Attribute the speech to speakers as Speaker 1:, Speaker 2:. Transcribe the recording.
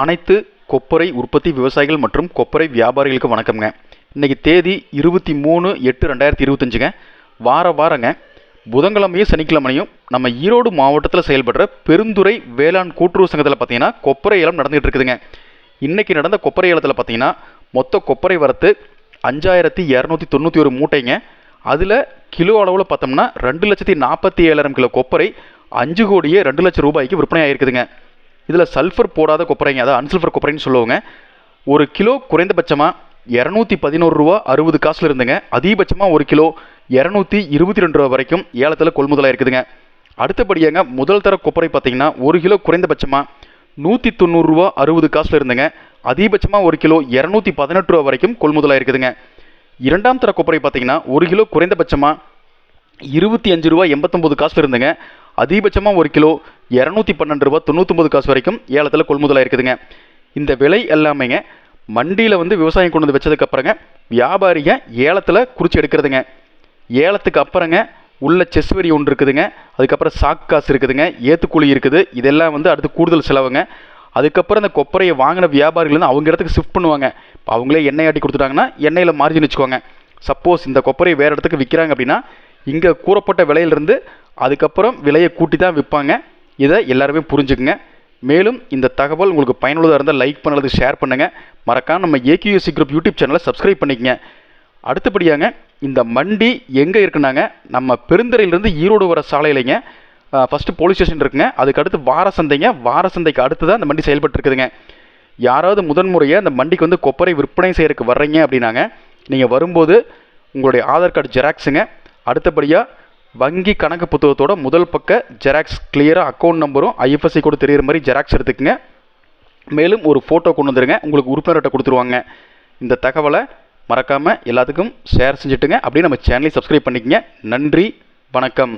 Speaker 1: அனைத்து கொப்பரை உற்பத்தி விவசாயிகள் மற்றும் கொப்பரை வியாபாரிகளுக்கு வணக்கம்ங்க. இன்றைக்கி தேதி இருபத்தி மூணு எட்டு ரெண்டாயிரத்தி இருபத்தஞ்சுங்க. வார வாரங்க. புதன்கிழமையும் சனிக்கிழமையும் நம்ம ஈரோடு மாவட்டத்தில் செயல்படுற பெருந்துறை வேளாண் கூட்டுறவு சங்கத்தில் பார்த்தீங்கன்னா கொப்பரை ஏலம் நடந்துகிட்டு இருக்குதுங்க. இன்றைக்கி நடந்த கொப்பரை ஏலத்தில் பார்த்தீங்கன்னா மொத்த கொப்பரை வரத்து அஞ்சாயிரத்தி இரநூத்தி தொண்ணூற்றி ஒரு மூட்டைங்க. அதில் கிலோ அளவில் பார்த்தோம்னா ரெண்டு லட்சத்தி நாற்பத்தி ஏழாயிரம் கிலோ கொப்பரை அஞ்சு கோடியே ரெண்டு லட்சம் ரூபாய்க்கு விற்பனை ஆகிருக்குதுங்க இதில் சல்ஃபர் போடாத கொப்பரைங்க அதாவது அன்சல்ஃபர் கொப்பரைன்னு சொல்லுவாங்க. ஒரு கிலோ குறைந்தபட்சமாக இரநூத்தி பதினோரு ரூபா அறுபது காசுல இருந்துங்க. அதிகபட்சமாக ஒரு கிலோ இரநூத்தி இருபத்தி ரெண்டு ரூபா வரைக்கும் ஏலத்தில் கொள்முதலாக இருக்குதுங்க. அடுத்தபடியாங்க முதல் தர கொப்பரை பார்த்தீங்கன்னா ஒரு கிலோ குறைந்தபட்சமாக நூற்றி தொண்ணூறுரூவா அறுபது காசில் இருந்துங்க. அதிகபட்சமாக ஒரு கிலோ இரநூத்தி பதினெட்டு ரூபா வரைக்கும் கொள்முதலாக இருக்குதுங்க. இரண்டாம் தர கொப்பரை பார்த்தீங்கன்னா ஒரு கிலோ குறைந்தபட்சமாக இருபத்தி அஞ்சு ரூபா எண்பத்தொம்போது காசில் இருந்துங்க. அதிகபட்சமாக ஒரு கிலோ இரநூத்தி பன்னெண்டு ரூபா தொண்ணூத்தொம்பது காசு வரைக்கும் ஏலத்தில் கொள்முதலாக இருக்குதுங்க. இந்த விலை எல்லாமேங்க மண்டியில் வந்து விவசாயம் கொண்டு வந்து வச்சதுக்கப்புறங்க வியாபாரிங்க ஏலத்தில் குறித்து எடுக்கிறதுங்க. ஏலத்துக்கு அப்புறங்க உள்ள செஸ் வரி ஒன்று இருக்குதுங்க. அதுக்கப்புறம் சாக்கு காசு இருக்குதுங்க. ஏத்துக்கூலி இருக்குது. இதெல்லாம் வந்து அடுத்து கூடுதல் செலவுங்க. அதுக்கப்புறம் இந்த கொப்பரையை வாங்கின வியாபாரிகள் வந்து அவங்க இடத்துக்கு ஷிஃப்ட் பண்ணுவாங்க. இப்போ அவங்களே எண்ணெய் ஆட்டி கொடுத்துட்டாங்கன்னா எண்ணெயில் மார்ஜின் வச்சுக்கோங்க. சப்போஸ் இந்த கொப்பரையை வேறு இடத்துக்கு விற்கிறாங்க அப்படின்னா இங்கே கூறப்பட்ட விலையிலிருந்து அதுக்கப்புறம் விலையை கூட்டி தான் விற்பாங்க இதை எல்லாருமே புரிஞ்சுக்குங்க. மேலும் இந்த தகவல் உங்களுக்கு பயனுள்ளதாக இருந்தால் லைக் பண்ணுறது ஷேர் பண்ணுங்கள் மறக்காம நம்ம ஏகியூஎஸ்சி குரூப் யூடியூப் சேனலை சப்ஸ்கிரைப் பண்ணிக்கங்க. அடுத்தபடியாங்க இந்த மண்டி எங்கே இருக்குனாங்க நம்ம பெருந்துறையிலேருந்து ஈரோடு வர சாலையிலைங்க. ஃபஸ்ட்டு போலீஸ் ஸ்டேஷன் இருக்குங்க. அதுக்கு அடுத்து வார சந்தைங்க. வார சந்தைக்கு அடுத்து தான் இந்த மண்டி செயல்பட்டு இருக்குதுங்க யாராவது முதன்முறையாக அந்த மண்டிக்கு வந்து கொப்பரை விற்பனை செய்கிறதுக்கு வர்றீங்க அப்படின்னாங்க நீங்கள் வரும்போது உங்களுடைய ஆதார் கார்டு ஜெராக்ஸுங்க. அடுத்தபடியாக வங்கி கணக்கு புத்தகத்தோட முதல் பக்க ஜெராக்ஸ் கிளியராக அக்கௌண்ட் நம்பரும் ஐஎஃப்எஸ்சி கூட தெரியிற மாதிரி ஜெராக்ஸ் எடுத்துக்கங்க. மேலும் ஒரு ஃபோட்டோ கொண்டு வந்துருங்க. உங்களுக்கு உறுப்பினர்கிட்ட கொடுத்துருவாங்க. இந்த தகவலை மறக்காமல் எல்லாத்துக்கும் ஷேர் செஞ்சுட்டுங்க. அப்படியே நம்ம சேனலை சப்ஸ்கிரைப் பண்ணிக்கங்க. நன்றி வணக்கம்.